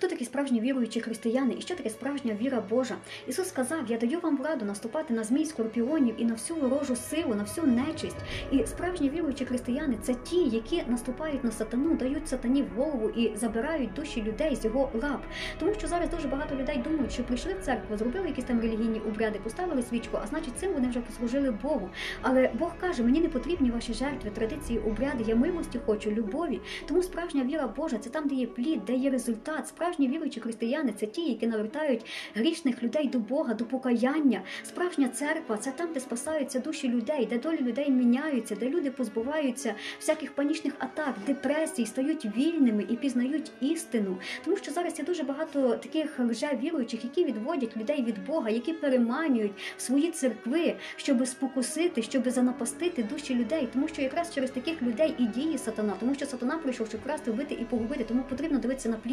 Хто такі справжні віруючі християни і що таке справжня віра Божа? Ісус сказав: Я даю вам владу наступати на змій скорпіонів і на всю ворожу силу, на всю нечисть. І справжні віруючі християни це ті, які наступають на сатану, дають сатані в голову і забирають душі людей з його лап. Тому що зараз дуже багато людей думають, що прийшли в церкву, зробили якісь там релігійні обряди, поставили свічку, а значить цим вони вже послужили Богу. Але Бог каже: мені не потрібні ваші жертви, традиції, обряди. Я милості хочу, любові. Тому справжня віра Божа це там, де є плід, де є результат. Справжні віруючі християни це ті, які навертають грішних людей до Бога, до покаяння. Справжня церква це там, де спасаються душі людей, де долі людей міняються, де люди позбуваються всяких панічних атак, депресій, стають вільними і пізнають істину. Тому що зараз є дуже багато таких лжевіруючих, які відводять людей від Бога, які переманюють в свої церкви, щоб спокусити, щоб занапастити душі людей. Тому що якраз через таких людей і діє сатана, тому що сатана прийшов, щоб красти, вбити і погубити. Тому потрібно дивитися на плід.